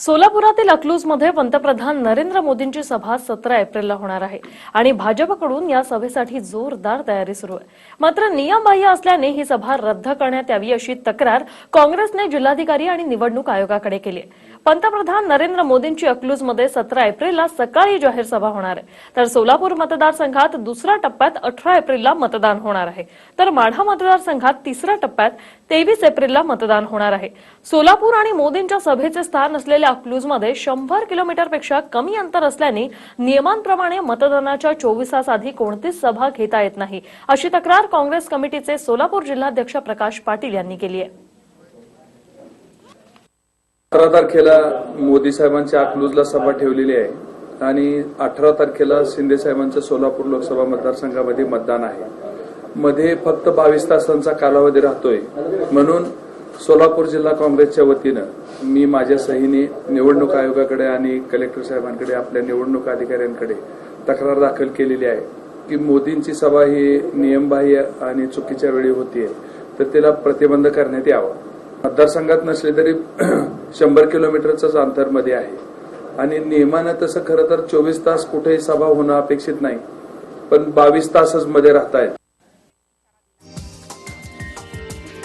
सोलापुरातील अकलूजमध्ये पंतप्रधान नरेंद्र मोदींची सभा सतरा एप्रिलला होणार आहे आणि भाजपकडून या सभेसाठी जोरदार तयारी सुरू आहे. मात्र नियमबाह्य असल्याने ही सभा रद्द करण्यात यावी अशी तक्रार काँग्रेसने जिल्हाधिकारी आणि निवडणूक आयोगाकडे केली आहे. पंतप्रधान नरेंद्र मोदींची अकलूजमध्ये सतरा एप्रिलला सकाळी जाहीर सभा होणार आहे. तर सोलापूर मतदारसंघात दुसऱ्या टप्प्यात अठरा एप्रिलला मतदान होणार आहे. तर माढा मतदारसंघात तिसऱ्या टप्प्यात तेवीस एप्रिलला मतदान होणार आहे. सोलापूर आणि मोदींच्या सभेचे स्थान असलेले असलेल्या अकलूजमध्ये शंभर किलोमीटरपेक्षा कमी अंतर असल्याने नियमांप्रमाणे मतदानाच्या चोवीस तास आधी कोणतीच सभा घेता येत नाही. अशी तक्रार काँग्रेस कमिटीचे सोलापूर जिल्हाध्यक्ष प्रकाश पाटील यांनी केली आहे. अठरा तारखेला मोदी साहेबांच्या अकलूजला सभा ठेवलेली आहे आणि अठरा तारखेला शिंदे साहेबांचं सोलापूर लोकसभा मतदारसंघामध्ये मतदान आहे. मध्ये फक्त बावीस तासांचा कालावधी राहतोय. म्हणून सोलापूर जिल्हा काँग्रेसच्या वतीनं मी माझ्या सहीने निवडणूक आयोगाकडे आणि कलेक्टर साहेबांकडे आपल्या निवडणूक अधिकाऱ्यांकडे तक्रार दाखल केलेली आहे की मोदींची सभा ही नियमबाह्य आणि चुकीच्या वेळी होतीये तर तिला प्रतिबंध करण्यात यावा. मतदारसंघात नसले तरी शंभर किलोमीटरचंच अंतरमध्ये आहे. आणि नियमानं तसं खरं तर चोवीस तास कुठेही सभा होणं अपेक्षित नाही पण बावीस तासच मध्ये राहतायत